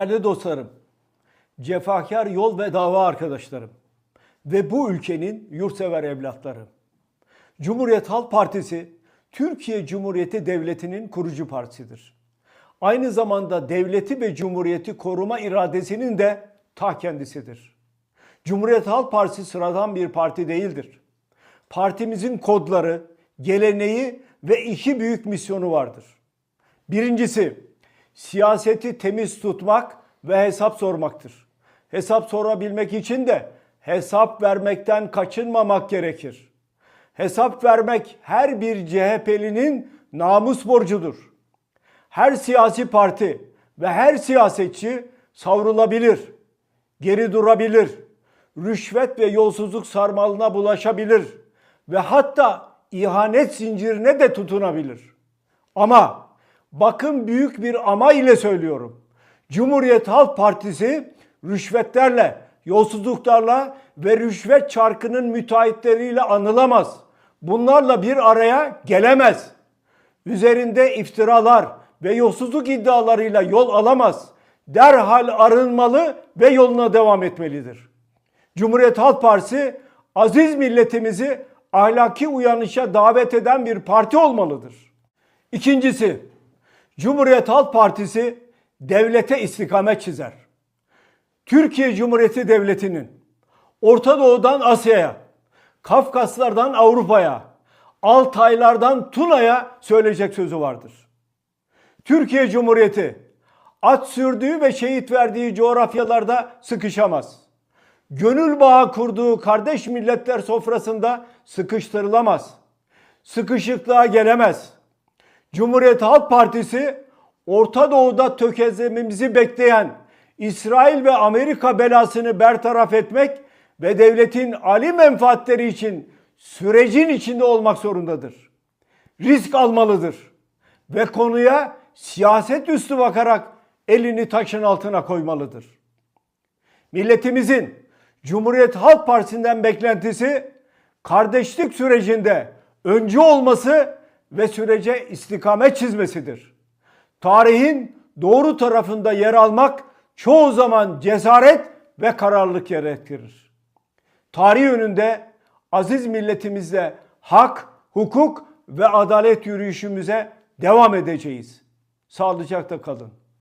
Değerli dostlarım, cefakar yol ve dava arkadaşlarım ve bu ülkenin yurtsever evlatları. Cumhuriyet Halk Partisi, Türkiye Cumhuriyeti Devleti'nin kurucu partisidir. Aynı zamanda devleti ve cumhuriyeti koruma iradesinin de ta kendisidir. Cumhuriyet Halk Partisi sıradan bir parti değildir. Partimizin kodları, geleneği ve iki büyük misyonu vardır. Birincisi, siyaseti temiz tutmak ve hesap sormaktır. Hesap sorabilmek için de hesap vermekten kaçınmamak gerekir. Hesap vermek her bir CHP'linin namus borcudur. Her siyasi parti ve her siyasetçi savrulabilir, geri durabilir, rüşvet ve yolsuzluk sarmalına bulaşabilir ve hatta ihanet zincirine de tutunabilir. Ama bakın büyük bir ama ile söylüyorum. Cumhuriyet Halk Partisi rüşvetlerle, yolsuzluklarla ve rüşvet çarkının müteahhitleriyle anılamaz. Bunlarla bir araya gelemez. Üzerinde iftiralar ve yolsuzluk iddialarıyla yol alamaz. Derhal arınmalı ve yoluna devam etmelidir. Cumhuriyet Halk Partisi aziz milletimizi ahlaki uyanışa davet eden bir parti olmalıdır. İkincisi, Cumhuriyet Halk Partisi devlete istikamet çizer. Türkiye Cumhuriyeti Devleti'nin Orta Doğu'dan Asya'ya, Kafkaslardan Avrupa'ya, Altaylardan Tuna'ya söyleyecek sözü vardır. Türkiye Cumhuriyeti at sürdüğü ve şehit verdiği coğrafyalarda sıkışamaz. Gönül bağı kurduğu kardeş milletler sofrasında sıkıştırılamaz. Sıkışıklığa gelemez. Cumhuriyet Halk Partisi Orta Doğu'da tökezlememizi bekleyen İsrail ve Amerika belasını bertaraf etmek ve devletin ali menfaatleri için sürecin içinde olmak zorundadır. Risk almalıdır ve konuya siyaset üstü bakarak elini taşın altına koymalıdır. Milletimizin Cumhuriyet Halk Partisi'nden beklentisi kardeşlik sürecinde öncü olması ve sürece istikamet çizmesidir. Tarihin doğru tarafında yer almak çoğu zaman cesaret ve kararlılık gerektirir. Tarih önünde aziz milletimizle hak, hukuk ve adalet yürüyüşümüze devam edeceğiz. Sağlıcakla kalın.